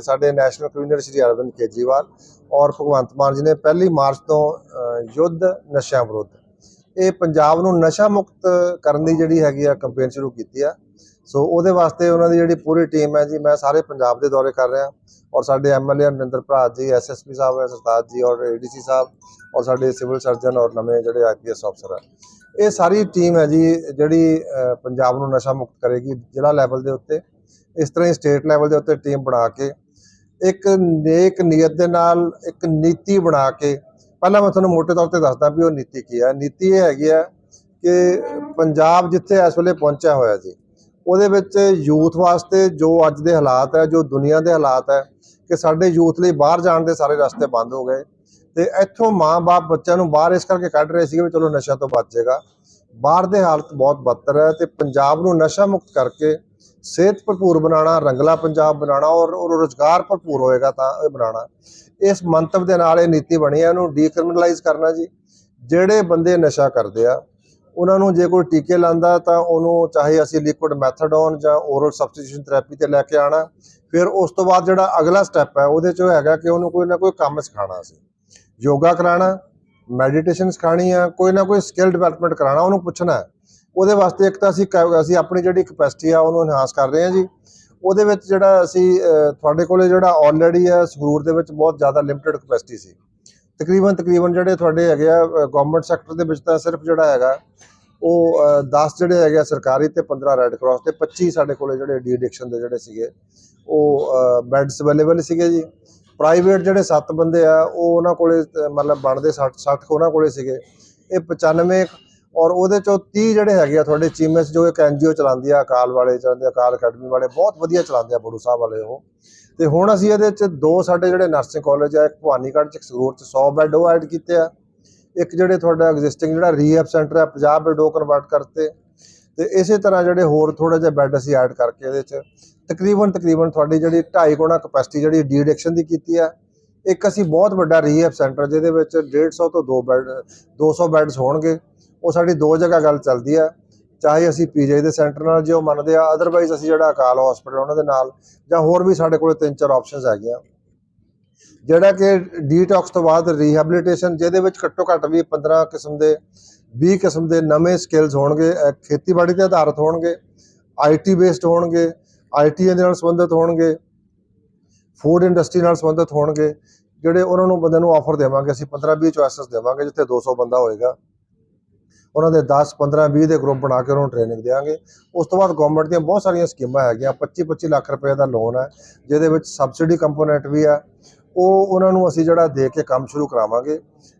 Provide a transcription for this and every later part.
ਸਾਡੇ national convener Shri Arvind Kejriwal ਔਰ ਭਗਵੰਤ ਮਾਨ ਜੀ ਨੇ ਪਹਿਲੀ ਮਾਰਚ ਤੋਂ ਯੁੱਧ ਨਸ਼ਿਆਂ ਵਿਰੁੱਧ। ਇਹ ਪੰਜਾਬ ਨੂੰ ਨਸ਼ਾ ਮੁਕਤ ਕਰਨ ਦੀ ਜਿਹੜੀ ਹੈਗੀ ਆ ਕੈਂਪੇਨ ਸ਼ੁਰੂ ਕੀਤੀ ਆ। ਸੋ ਉਹਦੇ ਵਾਸਤੇ ਉਹਨਾਂ ਦੀ ਜਿਹੜੀ ਪੂਰੀ ਟੀਮ ਹੈ ਜੀ, ਮੈਂ ਸਾਰੇ ਪੰਜਾਬ ਦੇ ਦੌਰੇ ਕਰ ਰਿਹਾ। ਔਰ ਸਾਡੇ ਐਮਐਲਏ ਨਰਿੰਦਰ ਭਰਾ ਜੀ ਐਸਐਸਪੀ ਸਾਹਿਬ ਹੈ ਸਰਤਾਜ ਜੀ ਔਰ ਏਡੀਸੀ ਸਾਹਿਬ ਔਰ ਸਾਡੇ ਸਿਵਲ ਸਰਜਨ ਔਰ ਨਵੇਂ ਜਿਹੜੇ ਆਈਪੀਐਸ ਅਫਸਰ ਹੈ ਇਹ ਸਾਰੀ ਟੀਮ ਹੈ ਜੀ, ਜਿਹੜੀ ਪੰਜਾਬ ਨੂੰ ਨਸ਼ਾ ਮੁਕਤ ਕਰੇਗੀ ਜ਼ਿਲ੍ਹਾ ਲੈਵਲ ਦੇ ਉੱਤੇ। ਇਸ ਤਰ੍ਹਾਂ ਹੀ ਸਟੇਟ ਲੈਵਲ ਦੇ ਉੱਤੇ ਟੀਮ ਬਣਾ ਕੇ ਇੱਕ ਨੇਕ ਨੀਅਤ ਦੇ ਨਾਲ ਇੱਕ ਨੀਤੀ ਬਣਾ ਕੇ, ਪਹਿਲਾਂ ਮੈਂ ਤੁਹਾਨੂੰ ਮੋਟੇ ਤੌਰ ਤੇ ਦੱਸਦਾ ਵੀ ਉਹ ਨੀਤੀ ਕੀ ਹੈ। ਨੀਤੀ ਇਹ ਹੈਗੀ ਹੈ ਕਿ ਪੰਜਾਬ ਜਿੱਥੇ ਇਸ ਵੇਲੇ ਪਹੁੰਚਿਆ ਹੋਇਆ ਜੀ ਉਹਦੇ ਵਿੱਚ ਯੂਥ ਵਾਸਤੇ ਜੋ ਅੱਜ ਦੇ ਹਾਲਾਤ ਹੈ, ਜੋ ਦੁਨੀਆ ਦੇ ਹਾਲਾਤ ਹੈ, ਕਿ ਸਾਡੇ ਯੂਥ ਲਈ ਬਾਹਰ ਜਾਣ ਦੇ ਸਾਰੇ ਰਸਤੇ ਬੰਦ ਹੋ ਗਏ। ਤੇ ਇੱਥੋਂ ਮਾਂ-ਬਾਪ ਬੱਚਿਆਂ ਨੂੰ ਬਾਹਰ ਇਸ ਕਰਕੇ ਕੱਢ ਰਹੇ ਸੀਗੇ ਵੀ ਚਲੋ ਨਸ਼ਾ ਤੋਂ ਬਚ ਜਾਏਗਾ। ਬਾਹਰ ਦੇ ਹਾਲਤ ਬਹੁਤ ਬਦਤਰ ਹੈ ਤੇ ਪੰਜਾਬ ਨੂੰ ਨਸ਼ਾ ਮੁਕਤ ਕਰਕੇ ਸਿਹਤ ਭਰਪੂਰ ਬਣਾਉਣਾ, ਰੰਗਲਾ ਪੰਜਾਬ ਬਣਾਉਣਾ ਔਰ ਔਰ ਰੋਜ਼ਗਾਰ ਭਰਪੂਰ ਹੋਏਗਾ ਤਾਂ ਇਹ ਬਣਾਉਣਾ। ਇਸ ਮੰਤਵ ਦੇ ਨਾਲ ਇਹ ਨੀਤੀ ਬਣੀ ਹੈ, ਇਹਨੂੰ ਡੀਕ੍ਰਿਮੀਨਲਾਈਜ਼ ਕਰਨਾ ਜੀ। ਜਿਹੜੇ ਬੰਦੇ ਨਸ਼ਾ ਕਰਦੇ ਆ, ਉਹਨਾਂ ਨੂੰ ਜੇ ਕੋਈ ਟੀਕੇ ਲਾਂਦਾ ਤਾਂ ਉਹਨੂੰ ਚਾਹੇ ਅਸੀਂ ਲਿਕੁਇਡ ਮੈਥਡੋਨ ਜਾਂ ਓਰਲ ਸਬਸਟੀਟਿਊਸ਼ਨ ਥੈਰੇਪੀ ਤੇ ਲੈ ਕੇ ਆਣਾ ਫਿਰ ਉਸ ਤੋਂ ਬਾਅਦ ਜਿਹੜਾ ਅਗਲਾ ਸਟੈਪ ਹੈ, ਉਹਦੇ ਚ ਹੈਗਾ ਕਿ ਉਹਨੂੰ ਕੋਈ ਨਾ ਕੋਈ ਕੰਮ ਸਿਖਾਉਣਾ ਸੀ ਯੋਗਾ ਕਰਾਉਣਾ ਮੈਡੀਟੇਸ਼ਨ ਸਿਖਾਣੀ ਆ, ਕੋਈ ਨਾ ਕੋਈ ਸਕਿੱਲ ਡਿਵੈਲਪਮੈਂਟ ਕਰਾਉਣਾ, ਉਹਨੂੰ ਪੁੱਛਣਾ ਉਹਦੇ ਵਾਸਤੇ ਇੱਕ ਤਾਂ ਅਸੀਂ ਕ- ਅਸੀਂ ਆਪਣੀ ਜਿਹੜੀ ਕਪੈਸਿਟੀ ਆ ਉਹਨੂੰ ਇਨਹਾਂਸ ਕਰ ਰਹੇ ਹਾਂ ਜੀ। ਉਹਦੇ ਵਿੱਚ ਜਿਹੜਾ ਅਸੀਂ ਅਹ, ਤੁਹਾਡੇ ਕੋਲੇ ਜਿਹੜਾ ਆਲਰੇਡੀ ਹੈ ਸੰਗਰੂਰ ਦੇ ਵਿੱਚ ਬਹੁਤ ਜ਼ਿਆਦਾ ਲਿਮਟਿਡ ਕਪੈਸਿਟੀ ਸੀ। ਤਕਰੀਬਨ ਤਕਰੀਬਨ ਜਿਹੜੇ ਤੁਹਾਡੇ ਹੈਗੇ ਆ ਗਵਰਨਮੈਂਟ ਸੈਕਟਰ ਦੇ ਵਿੱਚ ਤਾਂ ਸਿਰਫ ਜਿਹੜਾ ਹੈਗਾ ਉਹ 10 ਜਿਹੜੇ ਹੈਗੇ ਆ ਸਰਕਾਰੀ ਤੇ 15 ਰੈੱਡ ਕਰਾਸ ਤੇ 25 ਸਾਡੇ ਕੋਲੇ ਜਿਹੜੇ ਡੀ ਐਡਿਕਸ਼ਨ ਦੇ ਜਿਹੜੇ ਸੀਗੇ ਉਹ ਬੈੱਡਸ ਅਵੇਲੇਬਲ ਸੀਗੇ ਜੀ। ਪ੍ਰਾਈਵੇਟ ਜਿਹੜੇ 7 ਬੰਦੇ ਆ ਉਹ ਉਹਨਾਂ ਕੋਲੇ ਅਹ, ਮਤਲਬ ਬਣਦੇ 60 60 ਉਹਨਾਂ ਕੋਲੇ ਸੀਗੇ। ਇਹ 95 ਔਰ ਉਹਦੇ ਚੋਂ 30 ਜਿਹੜੇ ਹੈਗੇ ਆ ਤੁਹਾਡੇ ਚੀਮਐਸ ਜੋ ਇੱਕ ਐਨਜੀਓ ਚਲਾਉਂਦੀ ਆ, ਅਕਾਲ ਵਾਲੇ ਚਲਾਉਂਦੇ ਆ, ਅਕਾਲ ਅਕੈਡਮੀ ਵਾਲੇ, ਬਹੁਤ ਵਧੀਆ ਚਲਾਉਂਦੇ ਆ ਬੜੂ ਸਾਹਿਬ ਵਾਲੇ ਉਹ। ਤੇ ਹੁਣ ਅਸੀਂ ਇਹਦੇ ਚ ਦੋ ਸਾਡੇ ਜਿਹੜੇ ਨਰਸਿੰਗ ਕਾਲਜ ਆ, ਇੱਕ ਭਵਾਨੀਗੜ੍ਹ ਚ, ਇੱਕ ਸੰਗਰੂਰ ਚ 100 ਬੈੱਡ ਉਹ ਐਡ ਕੀਤੇ ਆ। ਇੱਕ ਜਿਹੜੇ ਤੁਹਾਡਾ ਐਗਜ਼ਿਸਟਿੰਗ ਜਿਹੜਾ ਰੀਹੈਬ ਸੈਂਟਰ ਹੈ 50 ਬੈੱਡ ਉਹ ਕਨਵਰਟ ਕਰਤੇ। ਤੇ ਇਸੇ ਤਰ੍ਹਾਂ ਜਿਹੜੇ ਹੋਰ ਥੋੜੇ ਜਿਹਾ ਬੈੱਡ ਅਸੀਂ ਐਡ ਕਰਕੇ ਇਹਦੇ ਚ, ਤਕਰੀਬਨ ਤਕਰੀਬਨ ਤੁਹਾਡੀ ਜਿਹੜੀ 2.5 ਗੁਣਾ ਕਪੈਸਿਟੀ ਜਿਹੜੀ ਡੀ ਦੀ ਕੀਤੀ ਆ। ਇੱਕ ਅਸੀਂ ਬਹੁਤ ਵੱਡਾ ਰੀਹੈਬ ਸੈਂਟਰ ਜਿਹਦੇ ਵਿੱਚ 150 ਤੋਂ 2 ਬੈੱਡ 200 ਬੈੱਡਸ ਹੋਣਗੇ। ਉਹ ਸਾਡੀ ਦੋ ਜਗ੍ਹਾ ਗੱਲ ਚੱਲਦੀ ਆ, ਚਾਹੇ ਅਸੀਂ ਪੀਜੀ ਦੇ ਸੈਂਟਰ ਨਾਲ ਜੇ ਉਹ ਮੰਨਦੇ ਆ ਅਦਰਵਾਈਜ਼ ਅਸੀਂ ਜਿਹੜਾ ਅਕਾਲ ਹਸਪੀਟਲ ਉਹਨਾਂ ਦੇ ਨਾਲ, ਜਾਂ ਹੋਰ ਵੀ ਸਾਡੇ ਕੋਲ ਤਿੰਨ ਚਾਰ ਆਪਸ਼ਨਸ ਹੈਗੀਆਂ। ਜਿਹੜਾ ਕਿ ਡੀਟੌਕਸ ਤੋਂ ਬਾਅਦ ਰੀਹੈਬਿਲਿਟੇਸ਼ਨ ਜਿਹਦੇ ਵਿੱਚ ਘੱਟੋ ਘੱਟ ਵੀ 15 ਕਿਸਮ ਦੇ 20 ਕਿਸਮ ਦੇ ਨਵੇਂ ਸਕਿੱਲਸ ਹੋਣਗੇ ਖੇਤੀਬਾੜੀ ਤੇ ਆਧਾਰਿਤ ਹੋਣਗੇ ਆਈਟੀ ਬੇਸਡ ਹੋਣਗੇ ਆਈਟੀ ਦੇ ਨਾਲ ਸੰਬੰਧਿਤ ਹੋਣਗੇ ਫੂਡ ਇੰਡਸਟਰੀ ਨਾਲ ਸੰਬੰਧਿਤ ਹੋਣਗੇ, ਜਿਹੜੇ ਉਹਨਾਂ ਨੂੰ ਬੰਦੇ ਨੂੰ ਆਫਰ ਦੇਵਾਂਗੇ, ਅਸੀਂ 15 20 ਚੋਇਸਸ ਦੇਵਾਂਗੇ, ਜਿੱਥੇ 200 ਬੰਦਾ ਹੋਏਗਾ। ਉਹਨਾਂ ਦੇ 10 15 20 ਦੇ ਗਰੁੱਪ ਬਣਾ ਕੇ ਉਹਨਾਂ ਨੂੰ ਟ੍ਰੇਨਿੰਗ ਦੇਵਾਂਗੇ ਉਸ ਤੋਂ ਬਾਅਦ ਗਵਰਨਮੈਂਟ ਦੀਆਂ ਬਹੁਤ ਸਾਰੀਆਂ ਸਕੀਮਾਂ ਹੈਗੀਆਂ। 25 25 ਲੱਖ ਰੁਪਏ ਦਾ ਲੋਨ ਹੈ, ਜਿਹਦੇ ਵਿੱਚ ਸਬਸਿਡੀ ਕੰਪੋਨੈਂਟ ਵੀ ਆ ਉਹ ਉਹਨਾਂ ਨੂੰ ਅਸੀਂ ਜਿਹੜਾ ਦੇ ਕੇ ਕੰਮ ਸ਼ੁਰੂ ਕਰਾਵਾਂਗੇ।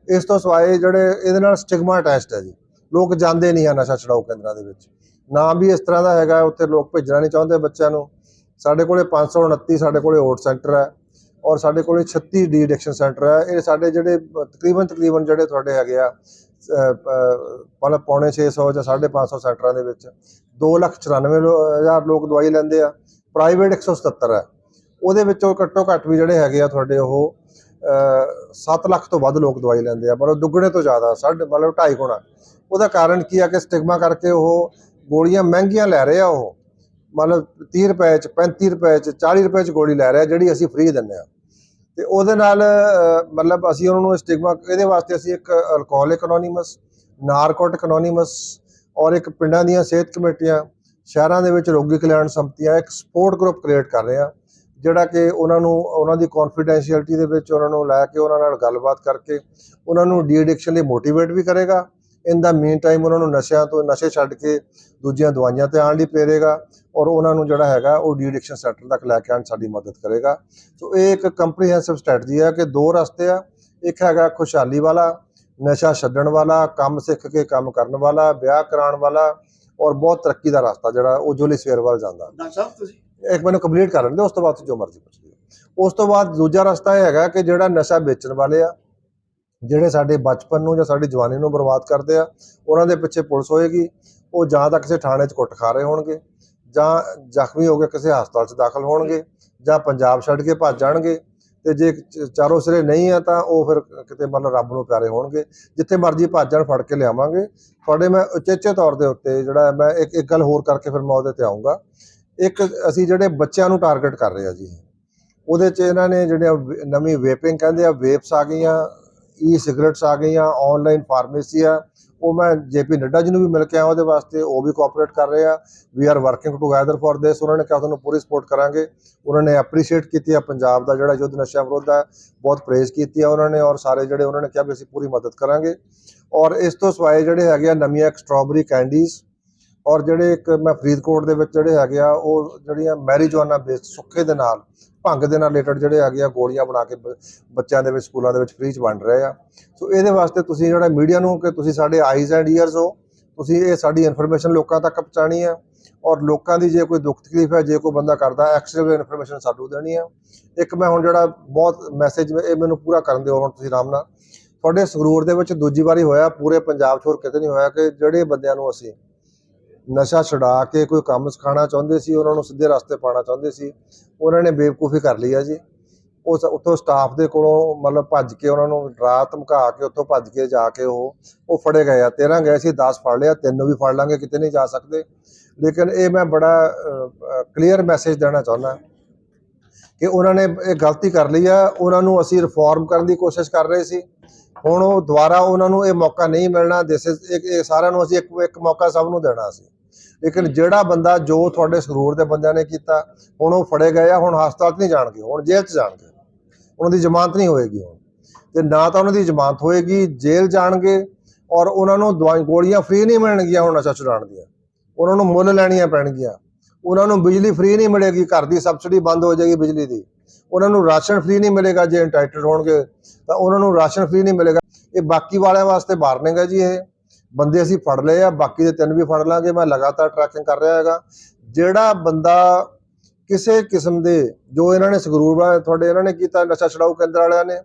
ਇਸ ਤੋਂ ਸਿਵਾਏ ਜਿਹੜੇ ਇਹਦੇ ਨਾਲ ਸਟਿਗਮਾ ਅਟੈਚਡ ਹੈ ਜੀ। ਲੋਕ ਜਾਂਦੇ ਨਹੀਂ ਆ ਨਸ਼ਾ ਛਡਾਊ ਕੇਂਦਰਾਂ ਦੇ ਵਿੱਚ। ਨਾ ਵੀ ਇਸ ਤਰ੍ਹਾਂ ਦਾ ਹੈਗਾ, ਉੱਥੇ ਲੋਕ ਭੇਜਣਾ ਨਹੀਂ ਚਾਹੁੰਦੇ ਬੱਚਿਆਂ ਨੂੰ। ਸਾਡੇ ਕੋਲੇ 529 ਸਾਡੇ ਕੋਲੇ ਓਟ ਸੈਂਟਰ ਹੈ ਔਰ ਸਾਡੇ ਕੋਲੇ 36 ਡੀ ਐਡਿਕਸ਼ਨ ਸੈਂਟਰ ਹੈ। ਇਹ ਸਾਡੇ ਜਿਹੜੇ ਤਕਰੀਬਨ ਤਕਰੀਬਨ ਜਿਹੜੇ ਤੁਹਾਡੇ ਹੈਗੇ ਆ ਮਤਲਬ ਪੌਣੇ 600 ਜਾਂ 550 ਸੈਂਟਰਾਂ ਦੇ ਵਿੱਚ 2,94,000 ਲੋਕ ਦਵਾਈ ਲੈਂਦੇ ਆ। ਪ੍ਰਾਈਵੇਟ 177 ਹੈ। ਉਹਦੇ ਵਿੱਚੋਂ ਘੱਟੋ ਘੱਟ ਵੀ ਜਿਹੜੇ ਹੈਗੇ ਆ ਤੁਹਾਡੇ ਉਹ 7 ਲੱਖ ਤੋਂ ਵੱਧ ਲੋਕ ਦਵਾਈ ਲੈਂਦੇ ਆ। ਮਤਲਬ ਦੁੱਗਣੇ ਤੋਂ ਜ਼ਿਆਦਾ ਸਾਢੇ ਮਤਲਬ ਢਾਈ ਗੁਣਾ। ਉਹਦਾ ਕਾਰਨ ਕੀ ਆ ਕਿ ਸਟਿਗਮਾ ਕਰਕੇ ਉਹ ਗੋਲੀਆਂ ਮਹਿੰਗੀਆਂ ਲੈ ਰਹੇ ਆ ਉਹ। ਮਤਲਬ 30 ਰੁਪਏ ਚ 35 ਰੁਪਏ ਚ 40 ਰੁਪਏ ਚ ਗੋਲੀ ਲੈ ਰਿਹਾ ਜਿਹੜੀ ਅਸੀਂ ਫ੍ਰੀ ਦਿੰਦੇ ਆ। ਤੇ ਉਹਦੇ ਨਾਲ ਮਤਲਬ ਅਸੀਂ ਉਹਨਾਂ ਨੂੰ ਸਟਿਗਮਾ ਇਹਦੇ ਵਾਸਤੇ ਅਸੀਂ ਇੱਕ ਅਲਕੋਹਲਿਕ ਅਨੋਨਿਮਸ ਨਾਰਕੋਟਿਕ ਅਨੋਨਿਮਸ ਔਰ ਇੱਕ ਪਿੰਡਾਂ ਦੀਆਂ ਸਿਹਤ ਕਮੇਟੀਆਂ, ਸ਼ਹਿਰਾਂ ਦੇ ਵਿੱਚ ਰੋਗੀ ਕਲਿਆਣ ਸੰਪਤੀਆਂ, ਇੱਕ ਸਪੋਰਟ ਗਰੁੱਪ ਕ੍ਰੀਏਟ ਕਰ ਰਹੇ ਆ ਜਿਹੜਾ ਕਿ ਉਹਨਾਂ ਨੂੰ, ਉਹਨਾਂ ਦੀ ਕੌਨਫੀਡੈਂਸ਼ੀਅਲਟੀ ਦੇ ਵਿੱਚ ਉਹਨਾਂ ਨੂੰ ਲੈ ਕੇ ਉਹਨਾਂ ਨਾਲ ਗੱਲਬਾਤ ਕਰਕੇ ਉਹਨਾਂ ਨੂੰ ਡੀ ਐਡਿਕਸ਼ਨ ਲਈ ਮੋਟੀਵੇਟ ਵੀ ਕਰੇਗਾ ਇਨ ਦਾ ਮੀਨ ਟਾਈਮ ਉਹਨਾਂ ਨੂੰ ਨਸ਼ਿਆਂ ਤੋਂ ਨਸ਼ੇ ਛੱਡ ਕੇ ਦੂਜੀਆਂ ਦਵਾਈਆਂ ਤੇ ਆਉਣ ਲਈ ਪ੍ਰੇਰੇਗਾ ਔਰ ਉਹਨਾਂ ਨੂੰ ਜਿਹੜਾ ਹੈਗਾ ਉਹ ਡੀ ਐਡਿਕਸ਼ਨ ਸੈਂਟਰ ਤੱਕ ਲੈ ਕੇ ਆਉਣ 'ਚ ਸਾਡੀ ਮਦਦ ਕਰੇਗਾ। ਸੋ ਇਹ ਇੱਕ ਕੰਪਰੀਹੈਂਸਿਵ ਸਟ੍ਰੈਟਜੀ ਹੈ ਕਿ ਦੋ ਰਸਤੇ ਆ। ਇੱਕ ਹੈਗਾ ਖੁਸ਼ਹਾਲੀ ਵਾਲਾ ਨਸ਼ਾ ਛੱਡਣ ਵਾਲਾ ਕੰਮ ਸਿੱਖ ਕੇ ਕੰਮ ਕਰਨ ਵਾਲਾ ਵਿਆਹ ਕਰਾਉਣ ਵਾਲਾ ਔਰ ਬਹੁਤ ਤਰੱਕੀ ਦਾ ਰਸਤਾ ਜਿਹੜਾ ਉਜਵਲੀ ਸਵੇਰ ਵੱਲ ਜਾਂਦਾ। ਡਾਕਟਰ ਸਾਹਿਬ ਤੁਸੀਂ? ਇੱਕ ਮੈਨੂੰ ਕੰਪਲੀਟ ਕਰ ਲੈਂਦੇ ਉਸ ਤੋਂ ਬਾਅਦ ਜੋ ਮਰਜ਼ੀ ਪੁੱਛ ਲਿਓ। ਉਸ ਤੋਂ ਬਾਅਦ ਦੂਜਾ ਰਸਤਾ ਇਹ ਹੈਗਾ ਕਿ ਜਿਹੜਾ ਨਸ਼ਾ ਵੇਚਣ ਵਾਲੇ ਆ ਜਿਹੜੇ ਸਾਡੇ ਬਚਪਨ ਨੂੰ ਜਾਂ ਸਾਡੀ ਜਵਾਨੀ ਨੂੰ ਬਰਬਾਦ ਕਰਦੇ ਆ, ਉਹਨਾਂ ਦੇ ਪਿੱਛੇ ਪੁਲਿਸ ਹੋਏਗੀ, ਉਹ ਜਾਂ ਤਾਂ ਕਿਸੇ ਥਾਣੇ 'ਚ ਕੁੱਟ ਖਾ ਰਹੇ ਹੋਣਗੇ, ਜਾਂ ਜ਼ਖਮੀ ਹੋ ਕੇ ਕਿਸੇ ਹਸਪਤਾਲ 'ਚ ਦਾਖਲ ਹੋਣਗੇ, ਜਾਂ ਪੰਜਾਬ ਛੱਡ ਕੇ ਭੱਜ ਜਾਣਗੇ, ਤੇ ਜੇ ਚ- ਚਾਰੋਂ ਸਿਰੇ ਨਹੀਂ ਆ ਤਾਂ ਉਹ ਫਿਰ ਕਿਤੇ ਮਤਲਬ ਰੱਬ ਨੂੰ ਪਿਆਰੇ ਹੋਣਗੇ, ਜਿੱਥੇ ਮਰਜ਼ੀ ਭੱਜ ਜਾਣ ਫੜ ਕੇ ਲਿਆਵਾਂਗੇ। ਤੁਹਾਡੇ ਮੈਂ ਉਚੇਚੇ ਤੌਰ ਦੇ ਉੱਤੇ ਜਿਹੜਾ ਮੈਂ ਇੱਕ ਇੱਕ ਗੱਲ ਹੋਰ ਕਰਕੇ ਫਿਰ ਮੈਂ ਉਹਦੇ ਤੇ ਆਉਂਗਾ ਇੱਕ ਅਸੀਂ ਜਿਹੜੇ ਬੱਚਿਆਂ ਨੂੰ ਟਾਰਗੇਟ ਕਰ ਰਹੇ ਆ ਜੀ, ਉਹਦੇ 'ਚ ਇਹਨਾਂ ਨੇ ਜਿਹੜੇ ਨਵੀਂ ਵੇਪਿੰਗ ਕਹਿੰਦੇ ਆ ਵੇਪਸ ਆ ਗਈਆਂ ਈ ਸਿਗਰਟਸ ਆ ਗਈਆਂ ਆਨਲਾਈਨ ਫਾਰਮੇਸੀ ਆ। ਉਹ ਮੈਂ ਜੇਪੀ ਨੱਡਾ ਜੀ ਨੂੰ ਵੀ ਮਿਲ ਕੇ ਆਇਆ ਉਹਦੇ ਵਾਸਤੇ, ਉਹ ਵੀ ਕੋਆਪਰੇਟ ਕਰ ਰਹੇ ਆ। We are working together for this ਉਹਨਾਂ ਨੇ ਕਿਹਾ ਤੁਹਾਨੂੰ ਪੂਰੀ ਸਪੋਰਟ ਕਰਾਂਗੇ। ਉਹਨਾਂ ਨੇ ਐਪਰੀਸ਼ੀਏਟ ਕੀਤੀ ਆ ਪੰਜਾਬ ਦਾ ਜਿਹੜਾ ਯੁੱਧ ਨਸ਼ਾ ਵਿਰੋਧ ਹੈ ਬਹੁਤ ਪ੍ਰੇਜ਼ ਕੀਤੀ ਆ ਉਹਨਾਂ ਨੇ ਔਰ ਸਾਰੇ ਜਿਹੜੇ ਉਹਨਾਂ ਨੇ ਕਿਹਾ ਵੀ ਅਸੀਂ ਪੂਰੀ ਮਦਦ ਕਰਾਂਗੇ। ਔਰ ਇਸ ਤੋਂ ਸਵਾਏ ਜਿਹੜੇ ਹੈਗੇ ਆ ਨਵੀਆਂ ਇੱਕ ਸਟ੍ਰਾਬੇਰੀ ਕੈਂਡੀਜ਼ ਔਰ ਜਿਹੜੇ ਇੱਕ ਮੈਂ ਫਰੀਦਕੋਟ ਦੇ ਵਿੱਚ ਜਿਹੜੇ ਹੈਗੇ ਆ, ਉਹ ਜਿਹੜੀਆਂ ਮੈਰੀਜਵਾਨਾ ਬੇਸ ਸੁੱਕੇ ਦੇ ਨਾਲ, ਭੰਗ ਦੇ ਨਾਲ ਰਿਲੇਟਡ ਜਿਹੜੇ ਹੈਗੇ ਆ, ਗੋਲੀਆਂ ਬਣਾ ਕੇ ਬ- ਬੱਚਿਆਂ ਦੇ ਵਿੱਚ, ਸਕੂਲਾਂ ਦੇ ਵਿੱਚ ਫ੍ਰੀ ਚ ਵੰਡ ਰਹੇ ਆ। ਸੋ ਇਹਦੇ ਵਾਸਤੇ ਤੁਸੀਂ ਜਿਹੜਾ ਮੀਡੀਆ ਨੂੰ ਕਿ ਤੁਸੀਂ ਸਾਡੇ ਆਈਜ਼ ਐਂਡ ਈਅਰਸ ਹੋ, ਤੁਸੀਂ ਇਹ ਸਾਡੀ ਇਨਫੋਰਮੇਸ਼ਨ ਲੋਕਾਂ ਤੱਕ ਪਹੁੰਚਾਣੀ ਹੈ ਔਰ ਲੋਕਾਂ ਦੀ ਜੇ ਕੋਈ ਦੁੱਖ ਤਕਲੀਫ ਹੈ, ਜੇ ਕੋਈ ਬੰਦਾ ਕਰਦਾ ਐਕਸਟਰਾ ਇਨਫੋਰਮੇਸ਼ਨ ਸਾਨੂੰ ਦੇਣੀ ਹੈ ਇੱਕ ਮੈਂ ਹੁਣ ਜਿਹੜਾ ਬਹੁਤ ਮੈਸੇਜ ਇਹ ਮੈਨੂੰ ਪੂਰਾ ਕਰਨ ਦਿਓ ਹੁਣ ਤੁਸੀਂ ਆਰਾਮ ਨਾਲ। ਤੁਹਾਡੇ ਸੰਗਰੂਰ ਦੇ ਵਿੱਚ ਦੂਜੀ ਵਾਰੀ ਹੋਇਆ, ਪੂਰੇ ਪੰਜਾਬ 'ਚ ਹੋਰ ਕਿਤੇ ਨਹੀਂ ਹੋਇਆ ਕਿ ਜਿਹੜੇ ਬੰਦਿਆਂ ਨੂੰ ਅਸੀਂ ਨਸ਼ਾ ਛੁਡਾ ਕੇ ਕੋਈ ਕੰਮ ਸਿਖਾਉਣਾ ਚਾਹੁੰਦੇ ਸੀ, ਉਹਨਾਂ ਨੂੰ ਸਿੱਧੇ ਰਸਤੇ ਪਾਉਣਾ ਚਾਹੁੰਦੇ ਸੀ, ਉਹਨਾਂ ਨੇ ਬੇਵਕੂਫੀ ਕਰ ਲਈ ਆ ਜੀ। ਉਸ, ਉੱਥੋਂ ਸਟਾਫ ਦੇ ਕੋਲੋਂ ਮਤਲਬ ਭੱਜ ਕੇ ਉਹਨਾਂ ਨੂੰ ਡਰਾ ਧਮਕਾ ਕੇ ਉੱਥੋਂ ਭੱਜ ਕੇ ਜਾ ਕੇ ਉਹ ਉਹ ਫੜੇ ਗਏ ਆ। 13 ਗਏ ਸੀ 10 ਫੜ ਲਿਆ, ਤਿੰਨ ਵੀ ਫੜ ਲਾਂਗੇ, ਕਿਤੇ ਨਹੀਂ ਜਾ ਸਕਦੇ। ਲੇਕਿਨ ਇਹ ਮੈਂ ਬੜਾ ਕਲੀਅਰ ਮੈਸੇਜ ਦੇਣਾ ਚਾਹੁੰਦਾ ਕਿ ਉਹਨਾਂ ਨੇ ਇਹ ਗਲਤੀ ਕਰ ਲਈ ਆ। ਉਹਨਾਂ ਨੂੰ ਅਸੀਂ ਰਿਫਾਰਮ ਕਰਨ ਦੀ ਕੋਸ਼ਿਸ਼ ਕਰ ਰਹੇ ਸੀ। ਹੁਣ ਉਹ ਦੁਬਾਰਾ ਉਹਨਾਂ ਨੂੰ ਇਹ ਮੌਕਾ ਨਹੀਂ ਮਿਲਣਾ। ਦਿਸ ਇਜ਼ ਇਹ ਸਾਰਿਆਂ ਨੂੰ ਅਸੀਂ ਇੱਕ ਇੱਕ ਮੌਕਾ ਸਭ ਨੂੰ ਦੇਣਾ ਸੀ। ਲੇਕਿਨ ਜਿਹੜਾ ਬੰਦਾ ਜੋ ਤੁਹਾਡੇ ਸਰੂਰ ਦੇ ਬੰਦਿਆਂ ਨੇ ਕੀਤਾ ਹੁਣ ਉਹ ਫੜੇ ਗਏ ਆ ਹੁਣ ਹਸਪਤਾਲ 'ਚ ਨਹੀਂ ਜਾਣਗੇ ਹੁਣ ਜੇਲ੍ਹ 'ਚ ਜਾਣਗੇ। ਉਹਨਾਂ ਦੀ ਜ਼ਮਾਨਤ ਨਹੀਂ ਹੋਏਗੀ ਹੁਣ। ਤੇ ਨਾ ਤਾਂ ਉਹਨਾਂ ਦੀ ਜ਼ਮਾਨਤ ਹੋਏਗੀ ਜੇਲ੍ਹ ਜਾਣਗੇ ਔਰ ਉਹਨਾਂ ਨੂੰ ਦਵਾਈ ਗੋਲੀਆਂ ਫ੍ਰੀ ਨਹੀਂ ਮਿਲਣਗੀਆਂ ਹੁਣ ਨਸ਼ਾ ਛੁਡਾਉਣ ਦੀਆਂ। ਉਹਨਾਂ ਨੂੰ ਮੁੱਲ ਲੈਣੀਆਂ ਪੈਣਗੀਆਂ। ਉਹਨਾਂ ਨੂੰ ਬਿਜਲੀ ਫ੍ਰੀ ਨਹੀਂ ਮਿਲੇਗੀ ਘਰ ਦੀ ਸਬਸਿਡੀ ਬੰਦ ਹੋ ਜਾਏਗੀ ਬਿਜਲੀ ਦੀ। ਉਹਨਾਂ ਨੂੰ ਰਾਸ਼ਨ ਫ੍ਰੀ ਨਹੀਂ ਮਿਲੇਗਾ ਜੇ ਇੰਟਾਈਟਡ ਹੋਣਗੇ ਤਾਂ ਉਹਨਾਂ ਨੂੰ ਰਾਸ਼ਨ ਫ੍ਰੀ ਨਹੀਂ ਮਿਲੇਗਾ। ਇਹ ਬਾਕੀ ਵਾਲਿਆਂ ਵਾਸਤੇ ਵਾਰਨਿੰਗ ਹੈ ਜੀ ਇਹ। ਬੰਦੇ ਅਸੀਂ ਫੜ ਲਏ ਆ, ਬਾਕੀ ਦੇ ਤਿੰਨ ਵੀ ਫੜ ਲਾਂਗੇ, ਮੈਂ ਲਗਾਤਾਰ ਟਰੈਕਿੰਗ ਕਰ ਰਿਹਾ ਹੈਗਾ। ਜਿਹੜਾ ਬੰਦਾ ਕਿਸੇ ਕਿਸਮ ਦੇ, ਜੋ ਇਹਨਾਂ ਨੇ ਸੰਗਰੂਰ ਵਾਲੇ ਤੁਹਾਡੇ ਇਹਨਾਂ ਨੇ ਕੀਤਾ ਨਸ਼ਾ ਛਡਾਊ ਕੇਂਦਰ ਵਾਲਿਆਂ ਨੇ,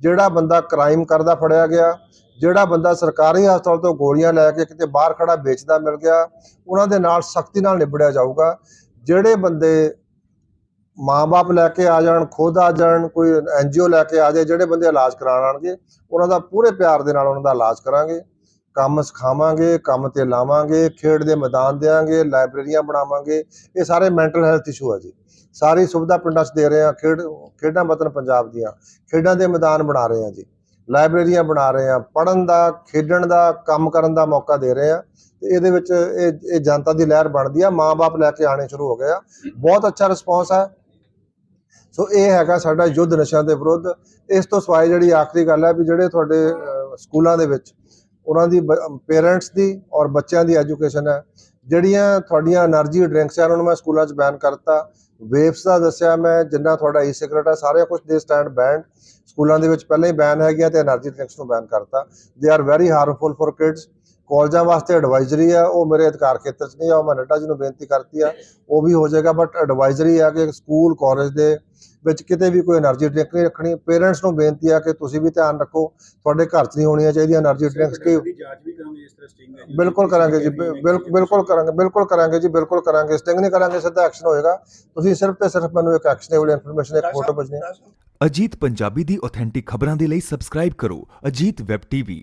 ਜਿਹੜਾ ਬੰਦਾ ਕ੍ਰਾਈਮ ਕਰਦਾ ਫੜਿਆ ਗਿਆ, ਜਿਹੜਾ ਬੰਦਾ ਸਰਕਾਰੀ ਹਸਪਤਾਲ ਤੋਂ ਗੋਲੀਆਂ ਲੈ ਕੇ ਕਿਤੇ ਬਾਹਰ ਖੜਾ ਵੇਚਦਾ ਮਿਲ ਗਿਆ, ਉਹਨਾਂ ਦੇ ਨਾਲ ਸਖਤੀ ਨਾਲ ਨਿਬੜਿਆ ਜਾਊਗਾ। ਜਿਹੜੇ ਬੰਦੇ ਮਾਂ-ਬਾਪ ਲੈ ਕੇ ਆ ਜਾਣ, ਖੁਦ ਆ ਜਾਣ, ਕੋਈ ਐਨਜੀਓ ਲੈ ਕੇ ਆ ਜਾਏ, ਜਿਹੜੇ ਬੰਦੇ ਇਲਾਜ ਕਰਾਉਣ ਆਣਗੇ ਉਹਨਾਂ ਦਾ ਪੂਰੇ ਪਿਆਰ ਦੇ ਨਾਲ ਉਹਨਾਂ ਦਾ ਇਲਾਜ ਕਰਾਂਗੇ। ਕੰਮ ਸਿਖਾਵਾਂਗੇ, ਕੰਮ ਤੇ ਲਾਵਾਂਗੇ, ਖੇਡ ਦੇ ਮੈਦਾਨ ਦੇਵਾਂਗੇ ਲਾਇਬ੍ਰੇਰੀਆਂ ਬਣਾਵਾਂਗੇ। ਇਹ ਸਾਰੇ ਮੈਂਟਲ ਹੈਲਥ ਇਸ਼ੂ ਆ ਜੀ। ਸਾਰੀ ਸੁਵਿਧਾ ਪਿੰਡਾਂ 'ਚ ਦੇ ਰਹੇ ਆ ਖੇਡ, ਖੇਡਾਂ ਵਤਨ ਪੰਜਾਬ ਦੀਆਂ। ਖੇਡਾਂ ਦੇ ਮੈਦਾਨ ਬਣਾ ਰਹੇ ਆ ਜੀ। ਲਾਇਬ੍ਰੇਰੀਆਂ ਬਣਾ ਰਹੇ ਆ ਪੜਨ ਦਾ, ਖੇਡਣ ਦਾ, ਕੰਮ ਕਰਨ ਦਾ ਮੌਕਾ ਦੇ ਰਹੇ ਆ ਤੇ ਇਹਦੇ ਵਿੱਚ ਇਹ ਇਹ ਜਨਤਾ ਦੀ ਲਹਿਰ ਬਣਦੀ ਆ। ਮਾਂ-ਬਾਪ ਲੈ ਕੇ ਆਣੇ ਸ਼ੁਰੂ ਹੋ ਗਏ ਆ। ਬਹੁਤ ਅੱਛਾ ਰਿਸਪੌਂਸ ਹੈ ਸੋ ਇਹ ਹੈਗਾ ਸਾਡਾ ਯੁੱਧ ਨਸ਼ਿਆਂ ਦੇ ਵਿਰੁੱਧ। ਇਸ ਤੋਂ ਸਵਾਏ ਜਿਹੜੀ ਆਖਰੀ ਗੱਲ ਹੈ ਵੀ ਜਿਹੜੇ ਤੁਹਾਡੇ ਸਕੂਲਾਂ ਦੇ ਵਿੱਚ ਉਹਨਾਂ ਦੀ ਪੇਰੈਂਟਸ ਦੀ ਔਰ ਬੱਚਿਆਂ ਦੀ ਐਜੂਕੇਸ਼ਨ ਹੈ। ਜਿਹੜੀਆਂ ਤੁਹਾਡੀਆਂ એનર્ਜੀ ਡਰਿੰਕਸ ਆ ਉਹਨਾਂ ਨੂੰ ਮੈਂ ਸਕੂਲਾਂ 'ਚ ਬੈਨ ਕਰਤਾ। ਵੇਵਸ ਦਾ ਦੱਸਿਆ ਮੈਂ, ਜਿੰਨਾ ਤੁਹਾਡਾ ਈ ਸਿਗਰਟ ਹੈ, ਸਾਰੇ ਕੁਝ ਦੇ ਸਟੈਂਡ ਬੈਂਡ ਸਕੂਲਾਂ ਦੇ ਵਿੱਚ ਪਹਿਲਾਂ ਹੀ ਬੈਨ ਹੈਗੀਆਂ ਤੇ એનર્ਜੀ ਡਰਿੰਕਸ ਨੂੰ ਬੈਨ ਕਰਤਾ। They are very harmful for kids ਕਾਲਜਾਂ ਵਾਸਤੇ ਐਡਵਾਈਜ਼ਰੀ ਆ ਉਹ ਮੇਰੇ ਅਧਿਕਾਰ ਖੇਤਰ 'ਚ ਨਹੀਂ ਆ ਮੈਂ ਨੱਡਾ ਜੀ ਨੂੰ ਬੇਨਤੀ ਕਰਤੀ ਆ ਉਹ ਵੀ ਹੋ ਜਾਏਗਾ ਬਟ ਐਡਵਾਈਜ਼ਰੀ ਆ ਕਿ ਸਕੂਲ ਕਾਲਜ ਦੇ ਵਿੱਚ ਕਿਤੇ ਵੀ ਕੋਈ એનર્ਜੀ ਡਰਿੰਕ ਨਹੀਂ ਰੱਖਣੀ। ਪੇਰੈਂਟਸ ਨੂੰ ਬੇਨਤੀ ਆ ਕਿ ਤੁਸੀਂ ਵੀ ਧਿਆਨ ਰੱਖੋ ਤੁਹਾਡੇ ਘਰ 'ਚ ਨਹੀਂ ਹੋਣੀਆਂ ਚਾਹੀਦੀਆਂ એનર્ਜੀ ਡਰਿੰਕਸ ਕੀ ਬਿਲਕੁਲ ਕਰਾਂਗੇ ਜੀ ਬਿਲਕੁਲ ਕਰਾਂਗੇ ਬਿਲਕੁਲ ਕਰਾਂਗੇ ਜੀ ਬਿਲਕੁਲ ਕਰਾਂਗੇ। ਸਟਿੰਗ ਨਹੀਂ ਕਰਾਂਗੇ ਸਿੱਧਾ ਐਕਸ਼ਨ ਹੋਏਗਾ। ਤੁਸੀਂ ਸਿਰਫ ਤੇ ਸਿਰਫ ਮੈਨੂੰ ਇੱਕ ਐਕਸ਼ਨੇਬਲ ਇਨਫੋਰਮੇਸ਼ਨ ਇੱਕ ਫੋਟੋ ਭੇਜਣੀ ਅਜੀਤ ਪੰਜਾਬੀ ਦੀ ਆਥੈਂਟਿਕ ਖਬਰਾਂ ਦੇ ਲਈ ਸਬਸਕ੍ਰਾਈਬ ਕਰੋ। Ajit web TV